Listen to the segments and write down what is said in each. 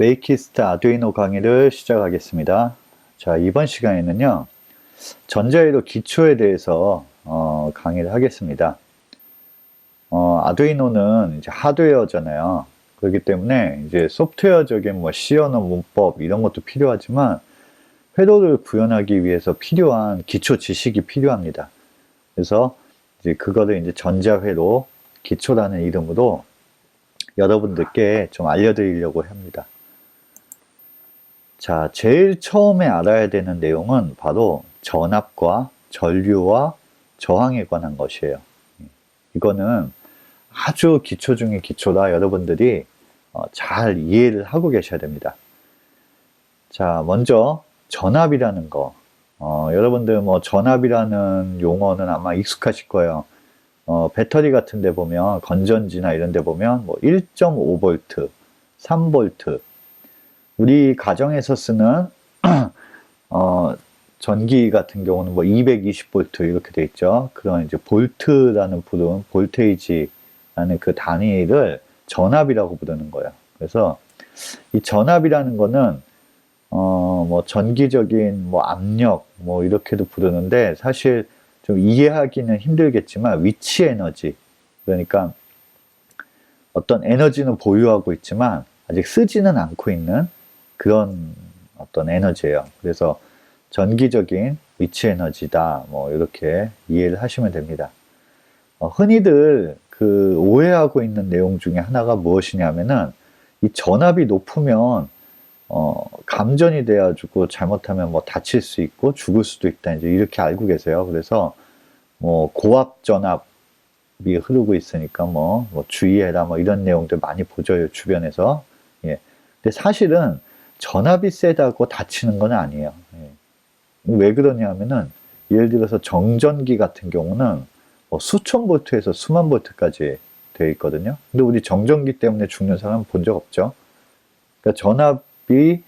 웨이키스트 아두이노 강의를 시작하겠습니다. 자, 이번 시간에는요, 전자회로 기초에 대해서 어, 강의를 하겠습니다. 어, 아두이노는 이제 하드웨어잖아요. 그렇기 때문에 이제 소프트웨어적인 뭐 언어 문법 이런 것도 필요하지만 회로를 구현하기 위해서 필요한 기초 지식이 필요합니다. 그래서 이제 그거를 이제 전자회로 기초라는 이름으로 여러분들께 좀 알려드리려고 합니다. 자, 제일 처음에 알아야 되는 내용은 바로 전압과 전류와 저항에 관한 것이에요. 이거는 아주 기초 중의 기초라 여러분들이 어, 잘 이해를 하고 계셔야 됩니다. 자, 먼저 전압이라는 거. 어, 여러분들 뭐 전압이라는 용어는 아마 익숙하실 거예요. 어, 배터리 같은 데 보면 건전지나 이런 데 보면 뭐 1.5V, 3V 우리 가정에서 쓰는 어, 전기 같은 경우는 뭐 220V 이렇게 돼 있죠. 그런 이제 볼트라는 부른 볼테이지라는 그 단위를 전압이라고 부르는 거예요. 그래서 이 전압이라는 거는 어, 뭐 전기적인 뭐 압력 뭐 이렇게도 부르는데 사실 좀 이해하기는 힘들겠지만 위치 에너지 그러니까 어떤 에너지는 보유하고 있지만 아직 쓰지는 않고 있는 그런 어떤 에너지예요. 그래서 전기적인 위치 에너지다. 뭐 이렇게 이해를 하시면 됩니다. 어, 흔히들 그 오해하고 있는 내용 중에 하나가 무엇이냐면은 이 전압이 높으면 어, 감전이 돼가지고 잘못하면 뭐 다칠 수 있고 죽을 수도 있다. 이제 이렇게 알고 계세요. 그래서 뭐 고압 전압이 흐르고 있으니까 뭐, 뭐 주의해라 뭐 이런 내용들 많이 보죠. 주변에서. 예. 근데 사실은 전압이 세다고 다치는 건 아니에요. 예. 왜 그러냐면은 예를 들어서 정전기 같은 경우는 뭐 수천 볼트에서 수만 볼트까지 되어 있거든요. 근데 우리 정전기 때문에 죽는 사람 본 적 없죠. 그러니까 전압이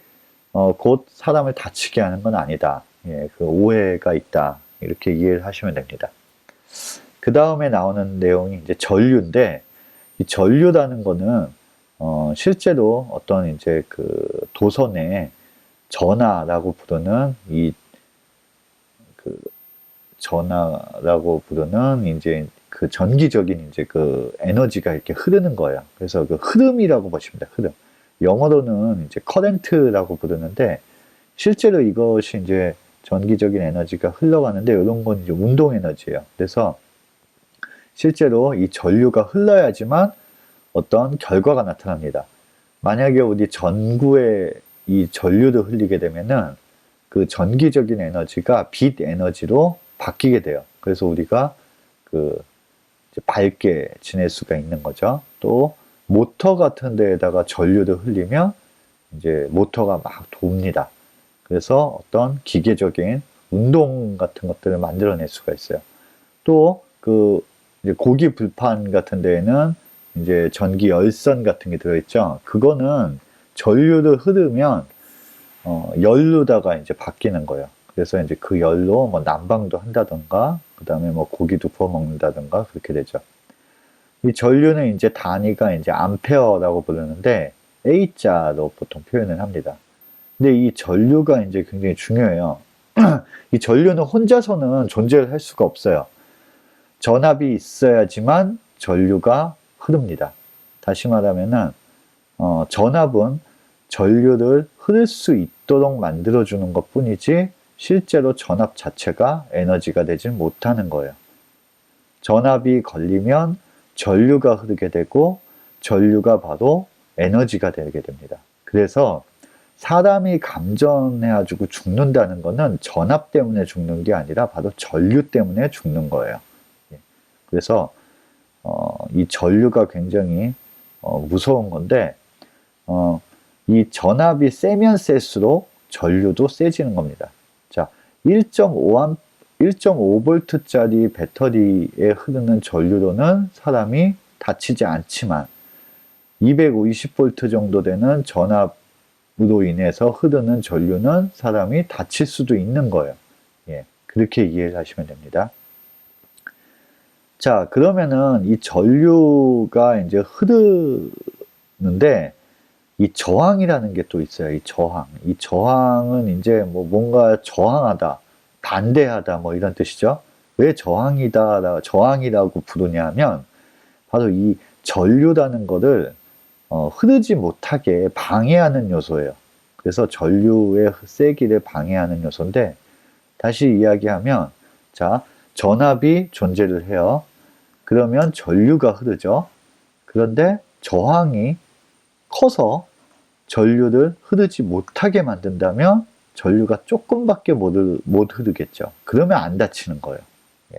어, 곧 사람을 다치게 하는 건 아니다. 예, 그 오해가 있다. 이렇게 이해를 하시면 됩니다. 그 다음에 나오는 내용이 이제 전류인데, 이 전류라는 거는, 어, 실제로 어떤 이제 그 도선의 전하라고 부르는 이, 그, 전하라고 부르는 이제 그 전기적인 이제 그 에너지가 이렇게 흐르는 거예요. 그래서 그 흐름이라고 돼요. 흐름. 영어로는 이제 커렌트라고 부르는데 실제로 이것이 이제 전기적인 에너지가 흘러가는데 이런 건 이제 운동 에너지예요. 그래서 실제로 이 전류가 흘러야지만 어떤 결과가 나타납니다. 만약에 우리 전구에 이 전류를 흘리게 되면은 그 전기적인 에너지가 빛 에너지로 바뀌게 돼요. 그래서 우리가 그 밝게 지낼 수가 있는 거죠. 또 모터 같은 데에다가 전류를 흘리면 이제 모터가 막 돕니다. 그래서 어떤 기계적인 운동 같은 것들을 만들어낼 수가 있어요. 또 그 고기 불판 같은 데에는 이제 전기 열선 같은 게 들어있죠. 그거는 전류를 흐르면 어, 열로다가 이제 바뀌는 거예요. 그래서 이제 그 열로 뭐 난방도 한다던가, 그 다음에 뭐 고기도 구워 먹는다던가 그렇게 되죠. 이 전류는 이제 단위가 이제 암페어라고 부르는데 A자로 보통 표현을 합니다. 근데 이 전류가 이제 굉장히 중요해요. 이 전류는 혼자서는 존재를 할 수가 없어요. 전압이 있어야지만 전류가 흐릅니다. 다시 말하면은 어, 전압은 전류를 흐를 수 있도록 만들어주는 것 뿐이지 실제로 전압 자체가 에너지가 되지 못하는 거예요. 전압이 걸리면 전류가 흐르게 되고 전류가 바로 에너지가 되게 됩니다. 그래서 사람이 감전해가지고 죽는다는 것은 전압 때문에 죽는 게 아니라 바로 전류 때문에 죽는 거예요. 예. 그래서 어, 이 전류가 굉장히 어, 무서운 건데 어, 이 전압이 세면 셀수록 전류도 세지는 겁니다. 자, 1.5A 1.5V짜리 배터리에 흐르는 전류로는 사람이 다치지 않지만 250V 정도 되는 전압으로 인해서 흐르는 전류는 사람이 다칠 수도 있는 거예요. 예, 그렇게 이해를 하시면 됩니다. 자, 그러면은 이 전류가 이제 흐르는데 이 저항이라는 게 또 있어요. 이 저항. 이 저항은 이제 뭐 뭔가 저항하다, 반대하다 뭐 이런 뜻이죠. 왜 저항이다, 저항이라고 부르냐면 바로 이 전류라는 거를 어, 흐르지 못하게 방해하는 요소예요. 그래서 전류의 세기를 방해하는 요소인데 다시 이야기하면 자 전압이 존재를 해요. 그러면 전류가 흐르죠. 그런데 저항이 커서 전류를 흐르지 못하게 만든다면 전류가 조금밖에 못, 흐- 못 흐르겠죠. 그러면 안 다치는 거예요. 예.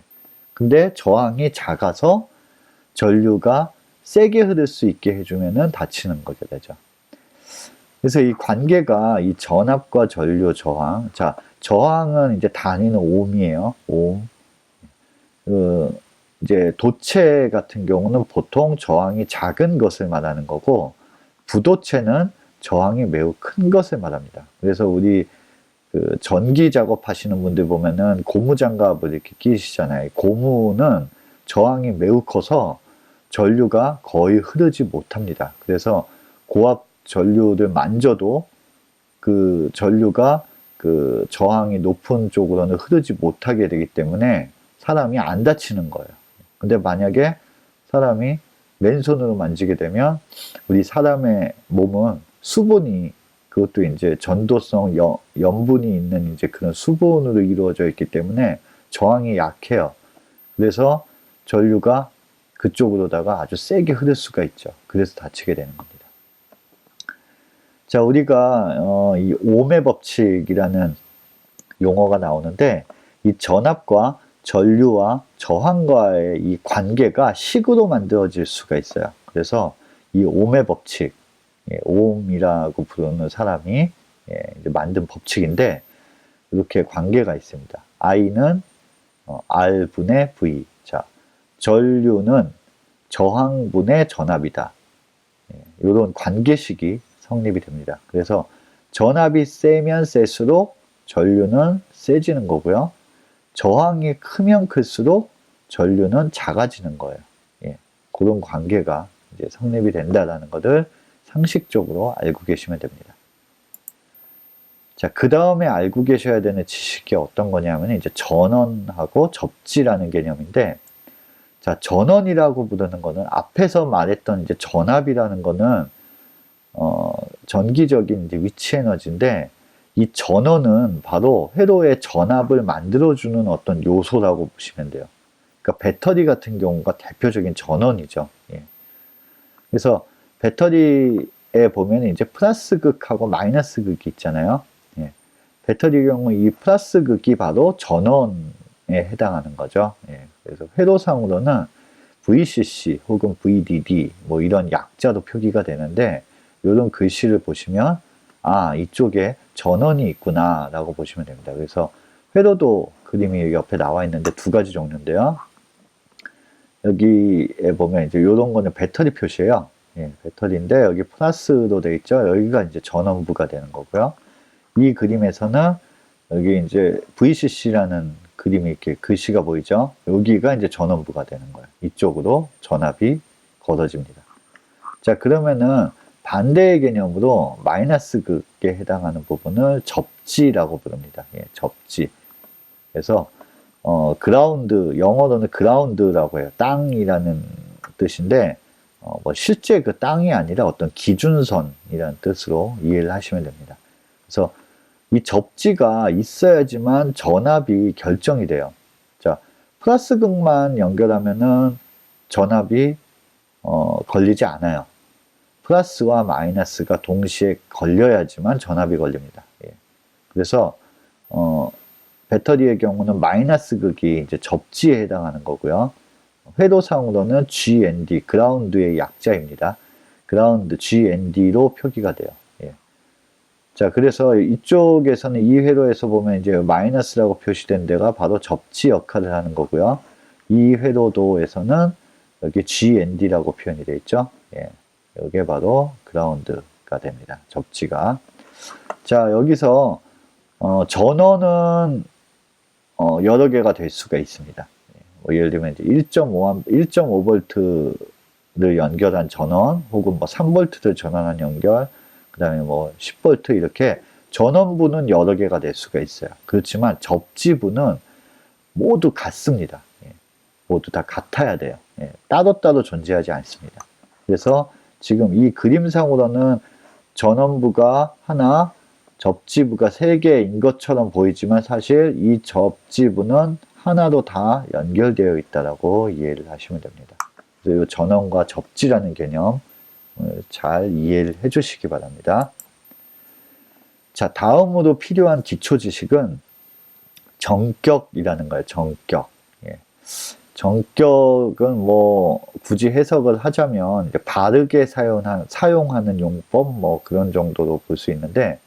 근데 저항이 작아서 전류가 세게 흐를 수 있게 해주면은 다치는 거게 되죠. 그래서 이 관계가 이 전압과 전류 저항. 자, 저항은 이제 단위는 옴이에요. 옴. 그, 이제 도체 같은 경우는 보통 저항이 작은 것을 말하는 거고, 부도체는 저항이 매우 큰 것을 말합니다. 그래서 우리 그 전기 작업하시는 분들 보면은 고무 장갑을 이렇게 끼시잖아요. 고무는 저항이 매우 커서 전류가 거의 흐르지 못합니다. 그래서 고압 전류를 만져도 그 전류가 그 저항이 높은 쪽으로는 흐르지 못하게 되기 때문에 사람이 안 다치는 거예요. 근데 만약에 사람이 맨손으로 만지게 되면 우리 사람의 몸은 수분이 그것도 이제 전도성 연, 염분이 있는 이제 그런 수분으로 이루어져 있기 때문에 저항이 약해요. 그래서 전류가 그쪽으로다가 아주 세게 흐를 수가 있죠. 그래서 다치게 되는 겁니다. 자, 우리가 어, 이 오음의 법칙이라는 용어가 나오는데 이 전압과 전류와 저항과의 이 관계가 식으로 만들어질 수가 있어요. 그래서 이 오음의 법칙, 예, 오음이라고 부르는 사람이 예, 만든 법칙인데 이렇게 관계가 있습니다. I는 어, R분의 V. 자, 전류는 저항분의 전압이다. 이런 관계식이 성립이 됩니다. 그래서 전압이 세면 셀수록 전류는 세지는 거고요. 저항이 크면 클수록 전류는 작아지는 거예요. 예, 그런 관계가 이제 성립이 된다라는 것을 상식적으로 알고 계시면 됩니다. 자, 그 다음에 알고 계셔야 되는 지식이 어떤 거냐면 이제 전원하고 접지라는 개념인데, 자, 전원이라고 부르는 거는 앞에서 말했던 이제 전압이라는 거는 어, 전기적인 이제 위치 에너지인데 이 전원은 바로 회로의 전압을 만들어주는 어떤 요소라고 보시면 돼요. 그러니까 배터리 같은 경우가 대표적인 전원이죠. 예. 그래서 배터리에 보면 이제 플러스 극하고 마이너스 극이 있잖아요. 예. 배터리의 경우 이 플러스 극이 바로 전원에 해당하는 거죠. 예. 그래서 회로상으로는 VCC 혹은 VDD 뭐 이런 약자로 표기가 되는데 이런 글씨를 보시면 아 이쪽에 전원이 있구나 라고 보시면 됩니다. 그래서 회로도 그림이 옆에 나와 있는데 두 가지 종류인데요. 여기에 보면 이제 이런 거는 배터리 표시예요. 예, 배터리인데 여기 플러스로 되어 있죠. 여기가 이제 전원부가 되는 거고요. 이 그림에서는 여기 이제 VCC라는 그림이 이렇게 글씨가 보이죠. 여기가 이제 전원부가 되는 거예요. 이쪽으로 전압이 걷어집니다. 자 그러면은 반대의 개념으로 마이너스 극에 해당하는 부분을 접지라고 부릅니다. 예, 접지. 그래서 어, 그라운드 영어로는 그라운드라고 해요. 땅이라는 뜻인데 어, 뭐 실제 그 땅이 아니라 어떤 기준선이라는 뜻으로 이해를 하시면 됩니다. 그래서 이 접지가 있어야지만 전압이 결정이 돼요. 자, 플러스 극만 연결하면은 전압이 어, 걸리지 않아요. 플러스와 마이너스가 동시에 걸려야지만 전압이 걸립니다. 예. 그래서 어, 배터리의 경우는 마이너스 극이 이제 접지에 해당하는 거고요. 회로상으로는 GND, 그라운드의 약자입니다. 그라운드 GND로 표기가 돼요. 예. 자, 그래서 이쪽에서는 이 회로에서 보면 이제 마이너스라고 표시된 데가 바로 접지 역할을 하는 거고요. 이 회로도에서는 여기 GND라고 표현이 되어 있죠. 예. 이게 바로 그라운드가 됩니다. 접지가. 자, 여기서 어, 전원은 어, 여러 개가 될 수가 있습니다. 예, 뭐 예를 들면 이제 1.5 1.5V를 연결한 전원 혹은 뭐 3V를 전환한 연결 그 다음에 뭐 10V 이렇게 전원부는 여러 개가 될 수가 있어요. 그렇지만 접지부는 모두 같습니다. 예, 모두 다 같아야 돼요. 예, 따로따로 존재하지 않습니다. 그래서 지금 이 그림상으로는 전원부가 하나, 접지부가 세 개인 것처럼 보이지만 사실 이 접지부는 하나로 다 연결되어 있다라고 이해를 하시면 됩니다. 그래서 이 전원과 접지라는 개념 잘 이해를 해주시기 바랍니다. 자, 다음으로 필요한 기초 지식은 정격이라는 거예요. 정격. 예. 정격은 뭐 굳이 해석을 하자면 바르게 사용한, 사용하는 용법 뭐 그런 정도로 볼 수 있는데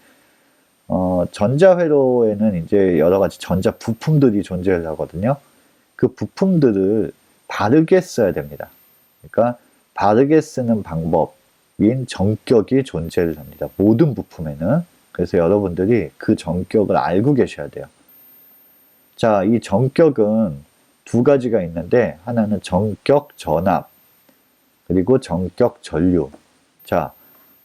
어, 전자회로에는 이제 여러 가지 전자 부품들이 존재를 하거든요. 그 부품들을 바르게 써야 됩니다. 그러니까 바르게 쓰는 방법인 정격이 존재를 합니다. 모든 부품에는. 그래서 여러분들이 그 정격을 알고 계셔야 돼요. 자, 이 정격은 두 가지가 있는데 하나는 정격 전압 그리고 정격 전류. 자,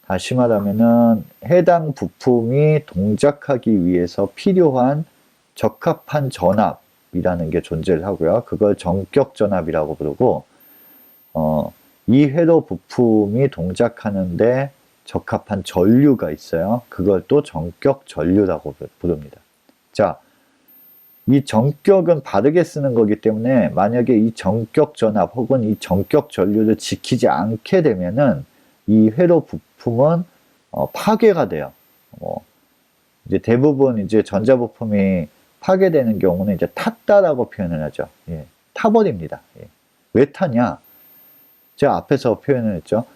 다시 말하면은 해당 부품이 동작하기 위해서 필요한 적합한 전압이라는 게 존재를 하고요. 그걸 정격 전압이라고 부르고 어, 이 회로 부품이 동작하는데 적합한 전류가 있어요. 그걸 또 정격 전류라고 부릅니다. 자, 이 정격은 바르게 쓰는 거기 때문에 만약에 이 정격 전압 혹은 이 정격 전류를 지키지 않게 되면은 이 회로 부품은 어, 파괴가 돼요. 어, 이제 대부분 이제 전자 부품이 파괴되는 경우는 이제 탔다라고 표현을 하죠. 예, 타버립니다. 예. 왜 타냐? 제가 앞에서 표현을 했죠.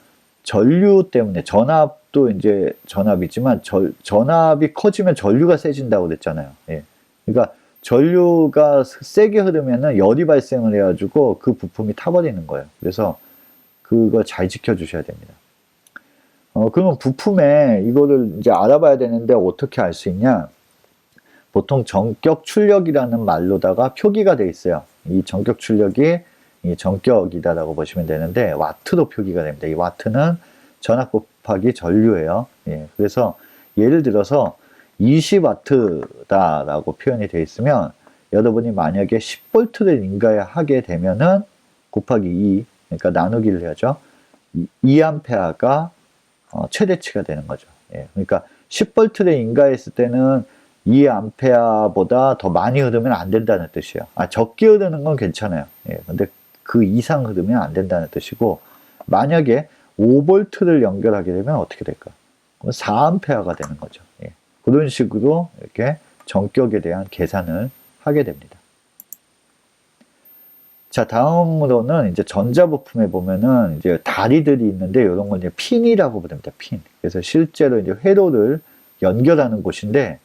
전류 때문에 전압도 이제 전압이지만 절, 전압이 커지면 전류가 세진다고 그랬잖아요. 예. 그러니까 전류가 세게 흐르면은 열이 발생을 해가지고 그 부품이 타버리는 거예요. 그래서 그거 잘 지켜주셔야 됩니다. 어, 그러면 부품에 이거를 이제 알아봐야 되는데 어떻게 알 수 있냐? 보통 전격 출력이라는 말로다가 표기가 돼 있어요. 이 전격 출력이 이 전격이다라고 보시면 되는데 와트로 표기가 됩니다. 이 와트는 전압 곱하기 전류예요. 예, 그래서 예를 들어서 20와트다라고 표현이 되어 있으면 여러분이 만약에 10볼트를 인가하게 되면은 곱하기 2 그러니까 나누기를 해야죠. 2암페어가 어, 최대치가 되는 거죠. 예, 그러니까 10볼트를 인가했을 때는 2암페어보다 더 많이 흐르면 안 된다는 뜻이에요. 아, 적게 흐르는 건 괜찮아요. 예, 근데 그 이상 흐르면 안 된다는 뜻이고 만약에 5볼트를 연결하게 되면 어떻게 될까? 그럼 4암페어가 되는 거죠. 예. 그런 식으로 이렇게 전격에 대한 계산을 하게 됩니다. 자, 다음으로는 이제 전자부품에 보면은 이제 다리들이 있는데 이런 건 이제 핀이라고 부릅니다. 핀. 그래서 실제로 이제 회로를 연결하는 곳인데,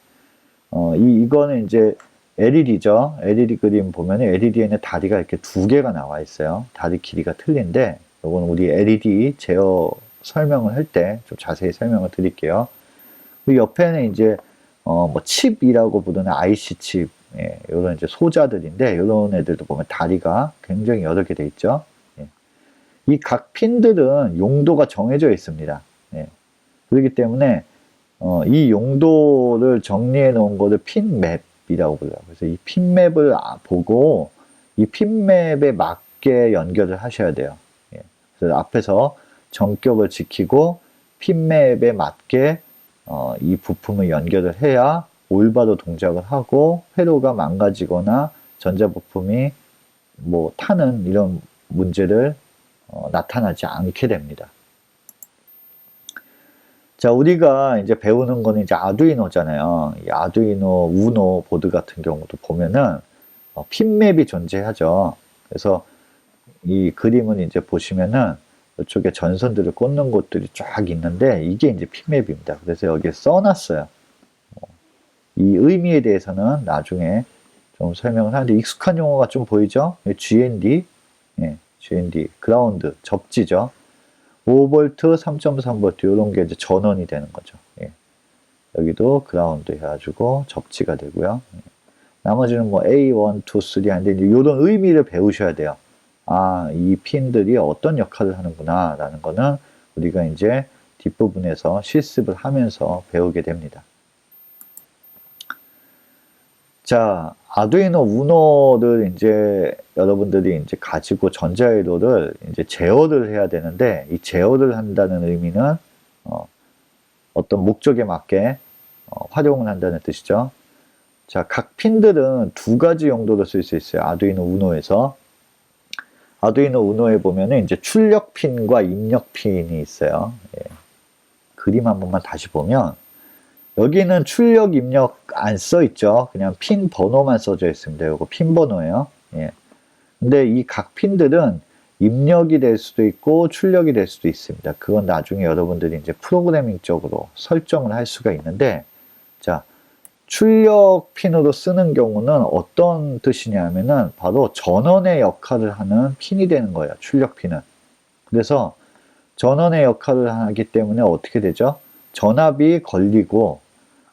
어, 이, 이거는 이제 LED죠. LED 그림 보면 LED에는 다리가 이렇게 두 개가 나와 있어요. 다리 길이가 틀린데, 이건 우리 LED 제어 설명을 할 때 좀 자세히 설명을 드릴게요. 그 옆에는 이제 어 뭐 칩이라고 부르는 IC 칩, 예, 이런 이제 소자들인데 이런 애들도 보면 다리가 굉장히 여러 개돼 있죠. 예. 이각 핀들은 용도가 정해져 있습니다. 예. 그렇기 때문에 어, 이 용도를 정리해 놓은 거를 핀맵이라고 불러요. 그래서 이 핀맵을 아, 보고 이 핀맵에 맞게 연결을 하셔야 돼요. 예. 그래서 앞에서 정격을 지키고 핀맵에 맞게 어, 이 부품을 연결을 해야 올바로 동작을 하고 회로가 망가지거나 전자부품이 뭐 타는 이런 문제를 어, 나타나지 않게 됩니다. 자, 우리가 이제 배우는 거는 이제 아두이노잖아요. 이 아두이노, 우노 보드 같은 경우도 보면은 어, 핀맵이 존재하죠. 그래서 이 그림은 이제 보시면은 이쪽에 전선들을 꽂는 곳들이 쫙 있는데 이게 이제 핀맵입니다. 그래서 여기에 써놨어요. 어, 이 의미에 대해서는 나중에 좀 설명을 하는데 익숙한 용어가 좀 보이죠? GND, 예, GND, 그라운드, 접지죠. 5V, 3.3V 이런 게 이제 전원이 되는 거죠. 예. 여기도 그라운드 해가지고 접지가 되고요. 예. 나머지는 뭐 A1, 2, 3 하는데 이런 의미를 배우셔야 돼요. 아, 이 핀들이 어떤 역할을 하는구나, 라는 거는 우리가 이제 뒷부분에서 실습을 하면서 배우게 됩니다. 자, 아두이노 우노를 이제 여러분들이 이제 가지고 전자회로를 이제 제어를 해야 되는데 이 제어를 한다는 의미는 어, 어떤 목적에 맞게 어, 활용을 한다는 뜻이죠. 자, 각 핀들은 두 가지 용도로 쓸 수 있어요. 아두이노 우노에서. 아두이노 우노에 보면은 이제 출력 핀과 입력 핀이 있어요. 예. 그림 한 번만 다시 보면 여기는 출력 입력 안 써 있죠. 그냥 핀 번호만 써져 있습니다. 요거 핀 번호예요. 예. 근데 이 각 핀들은 입력이 될 수도 있고 출력이 될 수도 있습니다. 그건 나중에 여러분들이 이제 프로그래밍적으로 설정을 할 수가 있는데 자, 출력 핀으로 쓰는 경우는 어떤 뜻이냐면은 바로 전원의 역할을 하는 핀이 되는 거예요. 출력 핀은. 그래서 전원의 역할을 하기 때문에 어떻게 되죠? 전압이 걸리고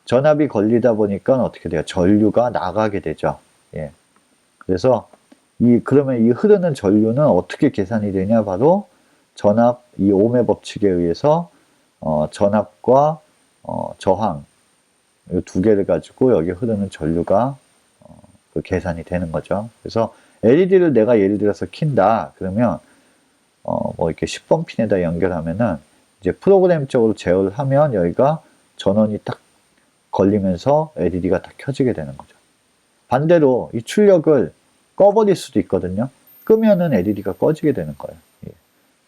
전압이 걸리다 보니까 어떻게 돼요? 전류가 나가게 되죠. 예. 그래서 이 그러면 이 흐르는 전류는 어떻게 계산이 되냐? 바로 전압 이 ohm의 법칙에 의해서 어, 전압과 어, 저항 이 두 개를 가지고 여기 흐르는 전류가 어, 그 계산이 되는 거죠. 그래서 LED를 내가 예를 들어서 킨다 그러면 어, 뭐 이렇게 10번 핀에다 연결하면은 이제 프로그램적으로 제어를 하면 여기가 전원이 딱 걸리면서 LED가 딱 켜지게 되는 거죠. 반대로 이 출력을 꺼버릴 수도 있거든요. 끄면은 LED가 꺼지게 되는 거예요. 예.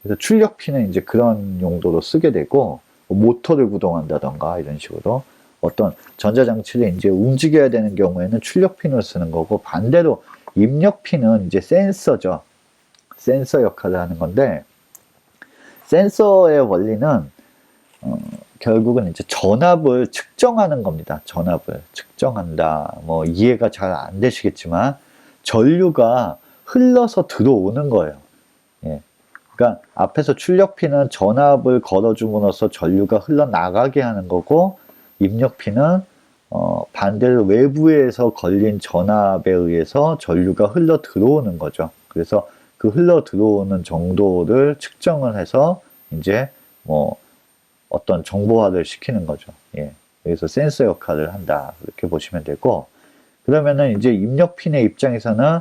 그래서 출력 핀은 이제 그런 용도로 쓰게 되고 뭐 모터를 구동한다던가 이런 식으로 어떤 전자장치를 이제 움직여야 되는 경우에는 출력 핀을 쓰는 거고 반대로 입력 핀은 이제 센서죠. 센서 역할을 하는 건데 센서의 원리는 어, 결국은 이제 전압을 측정하는 겁니다. 전압을 측정한다. 뭐 이해가 잘 안 되시겠지만 전류가 흘러서 들어오는 거예요. 예. 그러니까 앞에서 출력핀은 전압을 걸어줌으로써 전류가 흘러나가게 하는 거고 입력핀은 어, 반대로 외부에서 걸린 전압에 의해서 전류가 흘러 들어오는 거죠. 그래서 그 흘러 들어오는 정도를 측정을 해서 이제 뭐 어떤 정보화를 시키는 거죠. 예. 여기서 센서 역할을 한다. 이렇게 보시면 되고, 그러면은 이제 입력 핀의 입장에서는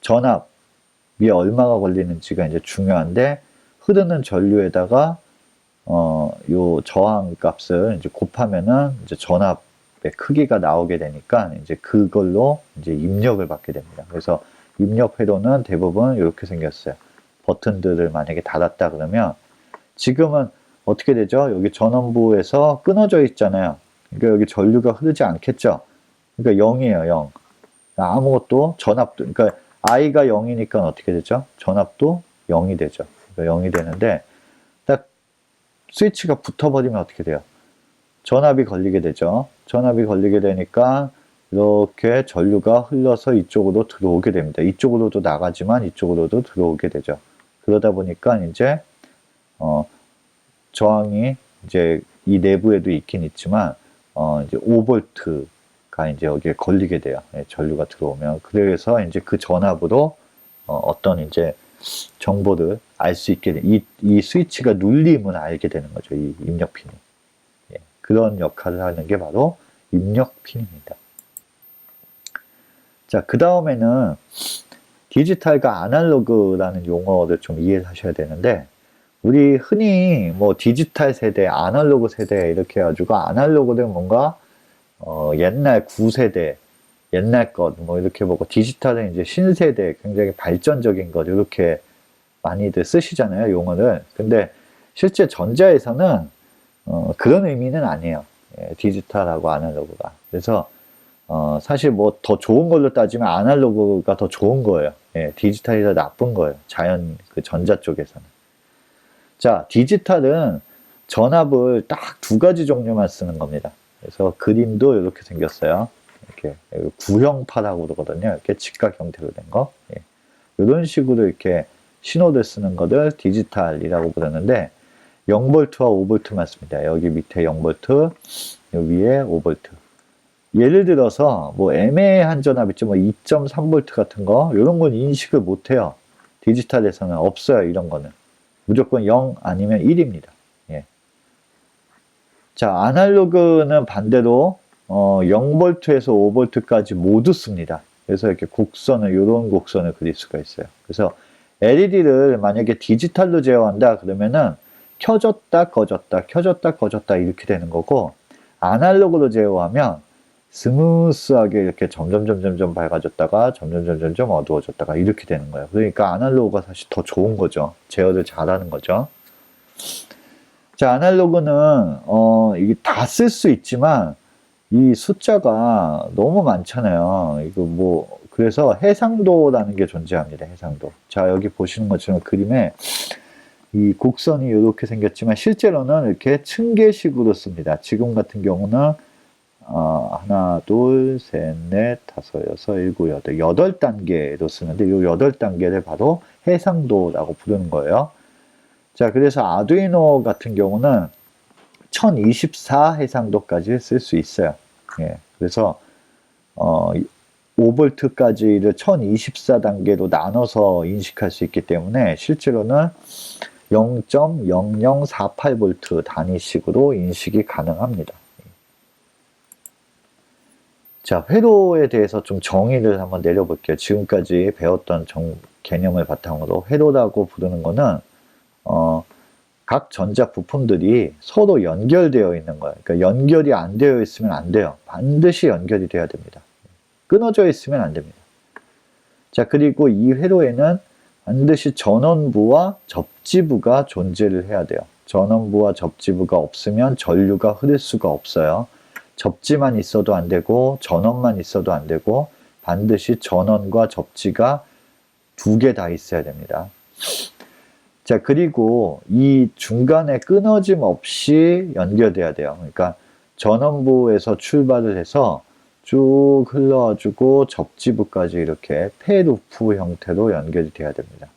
전압이 얼마가 걸리는지가 이제 중요한데, 흐르는 전류에다가, 어, 요 저항 값을 이제 곱하면은 이제 전압의 크기가 나오게 되니까 이제 그걸로 이제 입력을 받게 됩니다. 그래서 입력 회로는 대부분 이렇게 생겼어요. 버튼들을 만약에 닫았다 그러면 지금은 어떻게 되죠? 여기 전원부에서 끊어져 있잖아요. 그러니까 여기 전류가 흐르지 않겠죠? 그러니까 0이에요, 0. 아무것도 전압도, 그러니까 I가 0이니까 어떻게 되죠? 전압도 0이 되죠. 그러니까 0이 되는데 딱 스위치가 붙어버리면 어떻게 돼요? 전압이 걸리게 되죠. 전압이 걸리게 되니까 이렇게 전류가 흘러서 이쪽으로 들어오게 됩니다. 이쪽으로도 나가지만 이쪽으로도 들어오게 되죠. 그러다 보니까 이제 어, 저항이 이제 이 내부에도 있긴 있지만 어, 이제 5볼트가 이제 여기에 걸리게 돼요. 예, 전류가 들어오면 그래서 이제 그 전압으로 어, 떤 이제 정보를 알 수 있게 돼. 이, 이 스위치가 눌림을 알게 되는 거죠. 이 입력핀이. 예, 그런 역할을 하는 게 바로 입력핀입니다. 자, 그 다음에는 디지털과 아날로그라는 용어를 좀 이해를 하셔야 되는데, 우리 흔히 뭐 디지털 세대, 아날로그 세대 이렇게 해가지고 아날로그는 뭔가 어 옛날 구세대, 옛날 것 뭐 이렇게 보고 디지털은 이제 신세대, 굉장히 발전적인 것 이렇게 많이들 쓰시잖아요 용어를. 근데 실제 전자에서는 어 그런 의미는 아니에요. 예, 디지털하고 아날로그가. 그래서 어 사실 뭐 더 좋은 걸로 따지면 아날로그가 더 좋은 거예요. 예, 디지털이 더 나쁜 거예요. 자연 그 전자 쪽에서는. 자, 디지털은 전압을 딱 두 가지 종류만 쓰는 겁니다. 그래서 그림도 이렇게 생겼어요. 이렇게 구형파라고 그러거든요. 이렇게 직각 형태로 된 거. 예. 이런 식으로 이렇게 신호를 쓰는 것을 디지털이라고 부르는데 0볼트와 5볼트만 씁니다. 여기 밑에 0볼트, 여기 위에 5볼트. 예를 들어서 뭐 애매한 전압 있죠. 뭐 2.3볼트 같은 거 이런 건 인식을 못 해요. 디지털에서는 없어요. 이런 거는. 무조건 0 아니면 1입니다. 예. 자, 아날로그는 반대로 어, 0볼트에서 5볼트까지 모두 씁니다. 그래서 이렇게 곡선을 이런 곡선을 그릴 수가 있어요. 그래서 LED를 만약에 디지털로 제어한다 그러면은 켜졌다 꺼졌다 켜졌다 꺼졌다 이렇게 되는 거고 아날로그로 제어하면 스무스하게 이렇게 점점 점점 점 밝아졌다가 점점 점점 점 어두워졌다가 이렇게 되는 거예요. 그러니까 아날로그가 사실 더 좋은 거죠. 제어를 잘하는 거죠. 자, 아날로그는 어 이게 다 쓸 수 있지만 이 숫자가 너무 많잖아요. 이거 뭐 그래서 해상도라는 게 존재합니다. 해상도. 자, 여기 보시는 것처럼 그림에 이 곡선이 이렇게 생겼지만 실제로는 이렇게 층계식으로 씁니다. 지금 같은 경우는 어, 하나, 둘, 셋, 넷, 다섯, 여섯, 일곱, 여덟, 여덟 단계로 쓰는데 이 여덟 단계를 바로 해상도라고 부르는 거예요. 자, 그래서 아두이노 같은 경우는 1024 해상도까지 쓸 수 있어요. 예, 그래서 어, 5볼트까지를 1024단계로 나눠서 인식할 수 있기 때문에 실제로는 0.0048V 단위식으로 인식이 가능합니다. 자, 회로에 대해서 좀 정의를 한번 내려볼게요. 지금까지 배웠던 정, 개념을 바탕으로 회로라고 부르는 거는 어, 각 전자 부품들이 서로 연결되어 있는 거예요. 그러니까 연결이 안 되어 있으면 안 돼요. 반드시 연결이 돼야 됩니다. 끊어져 있으면 안 됩니다. 자, 그리고 이 회로에는 반드시 전원부와 접지부가 존재를 해야 돼요. 전원부와 접지부가 없으면 전류가 흐를 수가 없어요. 접지만 있어도 안 되고 전원만 있어도 안 되고 반드시 전원과 접지가 두 개 다 있어야 됩니다. 자, 그리고 이 중간에 끊어짐 없이 연결돼야 돼요. 그러니까 전원부에서 출발을 해서 쭉 흘러주고 접지부까지 이렇게 페루프 형태로 연결이 돼야 됩니다.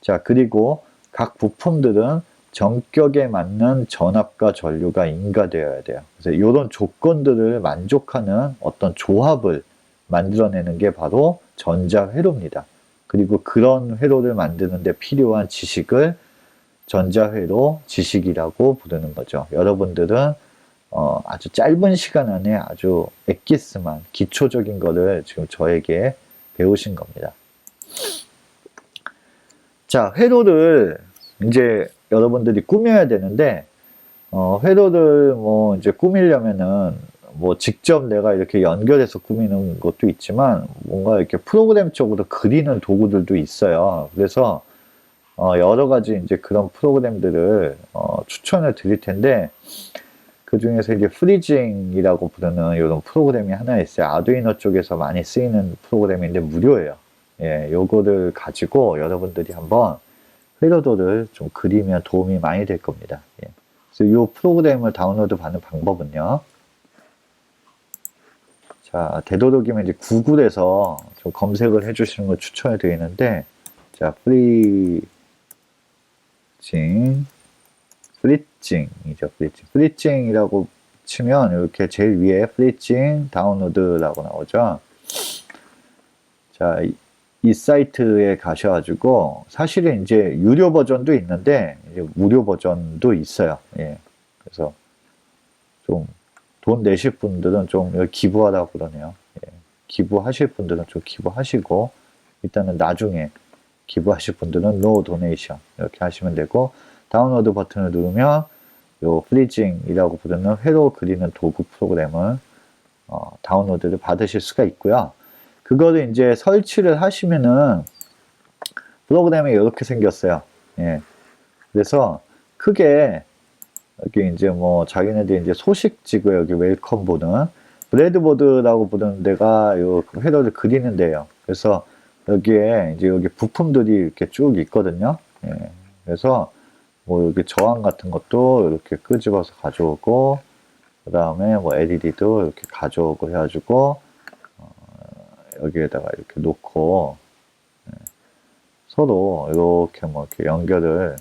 자, 그리고 각 부품들은 정격에 맞는 전압과 전류가 인가되어야 돼요. 그래서 이런 조건들을 만족하는 어떤 조합을 만들어내는 게 바로 전자회로입니다. 그리고 그런 회로를 만드는데 필요한 지식을 전자회로 지식이라고 부르는 거죠. 여러분들은 어, 아주 짧은 시간 안에 아주 엑기스만 기초적인 거를 지금 저에게 배우신 겁니다. 자, 회로를 이제 여러분들이 꾸며야 되는데 어, 회로를 뭐 이제 꾸미려면은 뭐 직접 내가 이렇게 연결해서 꾸미는 것도 있지만 뭔가 이렇게 프로그램적으로 그리는 도구들도 있어요. 그래서 어, 여러 가지 이제 그런 프로그램들을 어, 추천을 드릴 텐데 그 중에서 이제 프리징이라고 부르는 이런 프로그램이 하나 있어요. 아두이노 쪽에서 많이 쓰이는 프로그램인데 무료예요. 예, 요거를 가지고 여러분들이 한번 회로도를 좀 그리면 도움이 많이 될 겁니다. 예. 그래서 이 프로그램을 다운로드 받는 방법은요. 자, 되도록이면 이제 구글에서 좀 검색을 해주시는 걸 추천해 드리는데, 자, 프리징, 프리징이죠, 프리징. 프리징이라고 치면 이렇게 제일 위에 프리징 다운로드라고 나오죠. 자, 이, 이 사이트에 가셔가지고 사실은 이제 유료 버전도 있는데 무료 버전도 있어요. 예. 그래서 좀 돈 내실 분들은 좀 기부하라고 그러네요. 예. 기부하실 분들은 좀 기부하시고 일단은 나중에 기부하실 분들은 no donation 이렇게 하시면 되고 다운로드 버튼을 누르면 요 프리징이라고 부르는 회로 그리는 도구 프로그램을 어, 다운로드를 받으실 수가 있고요. 그거를 이제 설치를 하시면은 프로그램이 이렇게 생겼어요. 예. 그래서 크게 여기 이제 뭐 자기네들 이제 소식지고 여기 웰컴 보는 브레드보드라고 부르는 데가 요 회로를 그리는 데요. 그래서 여기에 이제 여기 부품들이 이렇게 쭉 있거든요. 예. 그래서 뭐 여기 저항 같은 것도 이렇게 끄집어서 가져오고 그 다음에 뭐 LED도 이렇게 가져오고 해가지고 어, 여기에다가 이렇게 놓고 예. 서로 이렇게 뭐 이렇게 연결을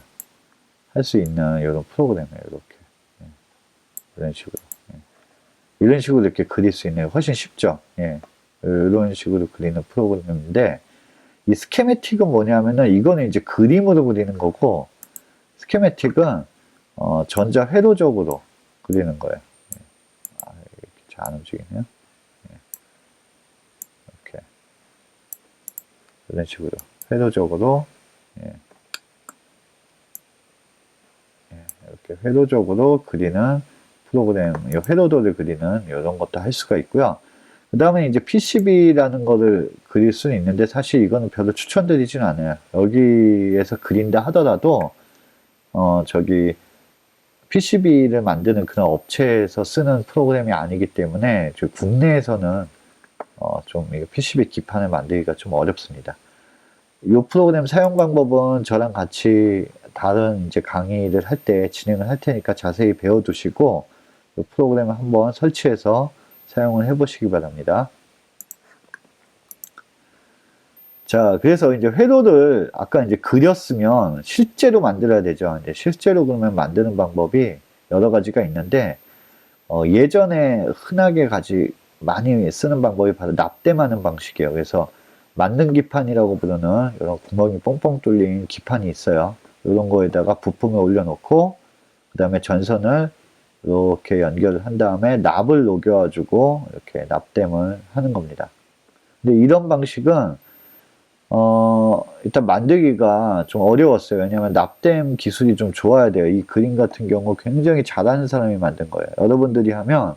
할 수 있는 이런 프로그램이에요. 이렇게 예. 이런 식으로 예. 이런 식으로 이렇게 그릴 수 있는 훨씬 쉽죠. 예. 이런 식으로 그리는 프로그램인데 이 스케매틱은 뭐냐면은 이거는 이제 그림으로 그리는 거고 스케매틱은 어, 전자 회로적으로 그리는 거예요. 예. 아, 이렇게 잘 안 움직이네요. 예. 이렇게. 이런 식으로. 회도적으로, 예. 예, 이렇게 회도적으로 그리는 프로그램, 이 회로도를 그리는 이런 것도 할 수가 있고요. 그 다음에 이제 PCB라는 거를 그릴 수는 있는데 사실 이거는 별로 추천드리지는 않아요. 여기에서 그린다 하더라도 어 저기 PCB를 만드는 그런 업체에서 쓰는 프로그램이 아니기 때문에 저 국내에서는 어좀 이거 PCB 기판을 만들기가 좀 어렵습니다. 이 프로그램 사용 방법은 저랑 같이 다른 이제 강의를 할 때 진행을 할 테니까 자세히 배워두시고 이 프로그램을 한번 설치해서 사용을 해보시기 바랍니다. 자, 그래서 이제 회로를 아까 이제 그렸으면 실제로 만들어야 되죠. 이제 실제로 그러면 만드는 방법이 여러 가지가 있는데, 어, 예전에 흔하게 가지 많이 쓰는 방법이 바로 납땜하는 방식이에요. 그래서 만능 기판이라고 부르는 이런 구멍이 뻥뻥 뚫린 기판이 있어요. 이런 거에다가 부품을 올려놓고, 그 다음에 전선을 이렇게 연결을 한 다음에 납을 녹여가지고 이렇게 납땜을 하는 겁니다. 근데 이런 방식은 어, 일단 만들기가 좀 어려웠어요. 왜냐면 납땜 기술이 좀 좋아야 돼요. 이 그림 같은 경우 굉장히 잘하는 사람이 만든 거예요. 여러분들이 하면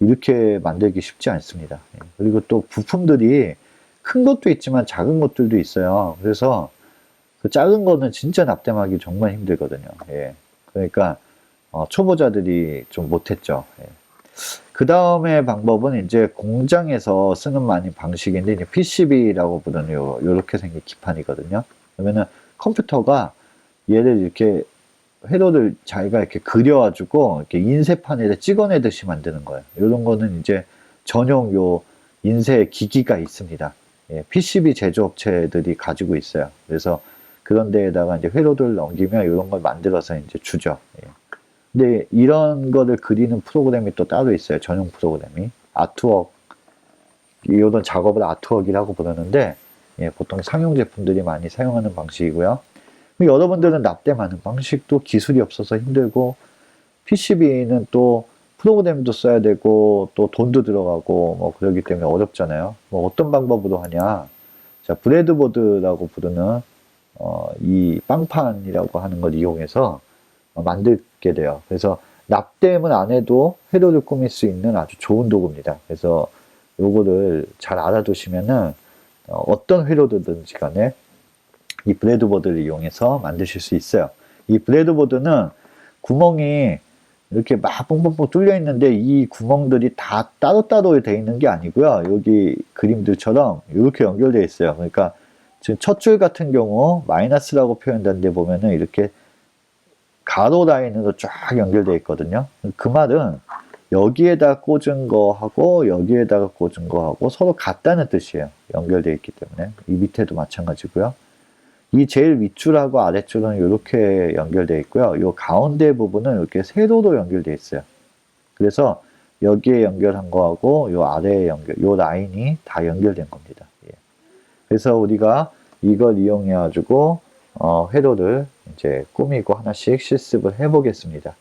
이렇게 만들기 쉽지 않습니다. 예. 그리고 또 부품들이 큰 것도 있지만 작은 것들도 있어요. 그래서 그 작은 거는 진짜 납땜하기 정말 힘들거든요. 예. 그러니까 어, 초보자들이 좀 못했죠. 예. 그 다음에 방법은 이제 공장에서 쓰는 많이 방식인데 이제 PCB라고 부르는 요 요렇게 생긴 기판이거든요. 그러면은 컴퓨터가 얘를 이렇게 회로를 자기가 이렇게 그려가지고 이렇게 인쇄판에다 찍어내듯이 만드는 거예요. 이런 거는 이제 전용 요 인쇄 기기가 있습니다. 예, PCB 제조업체들이 가지고 있어요. 그래서 그런 데에다가 이제 회로를 넘기면 이런 걸 만들어서 이제 주죠. 예. 근데 이런 거를 그리는 프로그램이 또 따로 있어요. 전용 프로그램이. 아트웍. 이런 작업을 아트웍이라고 부르는데, 예, 보통 상용 제품들이 많이 사용하는 방식이고요. 여러분들은 납땜하는 방식도 기술이 없어서 힘들고, PCB는 또 프로그램도 써야 되고, 또 돈도 들어가고, 뭐 그러기 때문에 어렵잖아요. 뭐 어떤 방법으로 하냐. 자, 브레드보드라고 부르는, 어, 이 빵판이라고 하는 걸 이용해서 어, 만들 게 돼요. 그래서 납땜은 안 해도 회로를 꾸밀 수 있는 아주 좋은 도구입니다. 그래서 요거를 잘 알아두시면은 어, 어떤 회로든지 간에 이 브레드보드를 이용해서 만드실 수 있어요. 이 브레드보드는 구멍이 이렇게 막 뻥뻥뻥 뚫려 있는데 이 구멍들이 다 따로따로 되어 있는 게 아니고요. 여기 그림들처럼 이렇게 연결되어 있어요. 그러니까 지금 첫 줄 같은 경우 마이너스라고 표현되는데 보면은 이렇게 가로 라인으로 쫙 연결되어 있거든요. 그 말은 여기에다 꽂은 거하고 여기에다가 꽂은 거하고 서로 같다는 뜻이에요. 연결되어 있기 때문에. 이 밑에도 마찬가지고요. 이 제일 윗줄하고 아랫줄은 이렇게 연결되어 있고요. 이 가운데 부분은 이렇게 세로로 연결되어 있어요. 그래서 여기에 연결한 거하고 이 아래에 연결, 이 라인이 다 연결된 겁니다. 예. 그래서 우리가 이걸 이용해 가지고 어, 회로를 이제 꾸미고 하나씩 실습을 해 보겠습니다.